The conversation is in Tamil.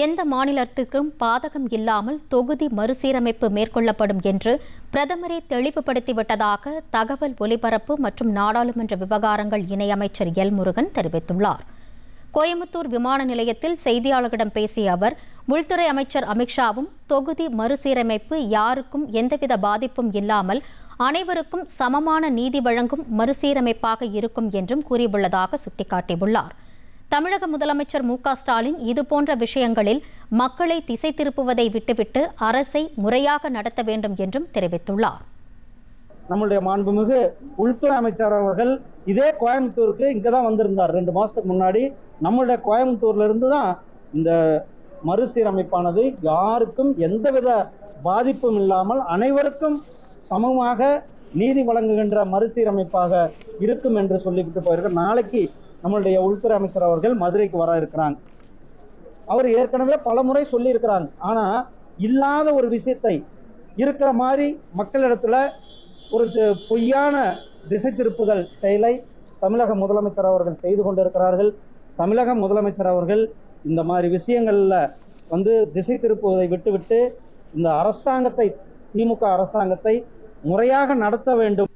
எந்த மாநிலத்திற்கும் பாதகம் இல்லாமல் தொகுதி மறுசீரமைப்பு மேற்கொள்ளப்படும் என்று பிரதமரே தெளிவுபடுத்திவிட்டதாக தகவல் ஒலிபரப்பு மற்றும் நாடாளுமன்ற விவகாரங்கள் இணையமைச்சர் எல் முருகன் தெரிவித்துள்ளார். கோயம்புத்தூர் விமான நிலையத்தில் செய்தியாளர்களிடம் பேசிய அவர் உள்துறை அமைச்சர் அமித்ஷாவும் தொகுதி மறுசீரமைப்பு யாருக்கும் எந்தவித பாதிப்பும் இல்லாமல் அனைவருக்கும் சமமான நீதி வழங்கும் மறுசீரமைப்பாக இருக்கும் என்றும் கூறியுள்ளதாக சுட்டிக்காட்டியுள்ளார். தமிழக முதலமைச்சர் மு க ஸ்டாலின் இதுபோன்ற விஷயங்களில் மக்களை திசை திருப்புவதை விட்டுவிட்டு அரசை முறையாக நடத்த வேண்டும் என்றும் தெரிவித்துள்ளார். நம்மளுடைய மாண்புமிகு உள்துறை அமைச்சர் அவர்கள் இதே கோயம்புத்தூருக்கு இங்கே தான் வந்திருந்தார். ரெண்டு மாசத்துக்கு முன்னாடி நம்மளுடைய கோயம்புத்தூர்ல இருந்து தான் இந்த மறுசீரமைப்பானது யாருக்கும் எந்தவித பாதிப்பும் இல்லாமல் அனைவருக்கும் சமமாக நீதி வழங்குகின்ற மறுசீரமைப்பாக இருக்கும் என்று சொல்லிவிட்டு போயிருக்க நாளைக்கு நம்மளுடைய உள்துறை அமைச்சர் அவர்கள் மதுரைக்கு வர இருக்கிறாங்க. அவர் ஏற்கனவே பல முறை சொல்லி இருக்கிறாங்க ஆனா இல்லாத ஒரு விஷயத்தை இருக்கிற மாதிரி மக்களிடத்துல ஒரு பொய்யான திசை திருப்புதல் செயலை தமிழக முதலமைச்சர் அவர்கள் செய்து கொண்டிருக்கிறார்கள். தமிழக முதலமைச்சர் அவர்கள் இந்த மாதிரி விஷயங்கள்ல வந்து திசை திருப்புவதை விட்டுவிட்டு இந்த அரசாங்கத்தை திமுக அரசாங்கத்தை முறையாக நடத்த வேண்டும்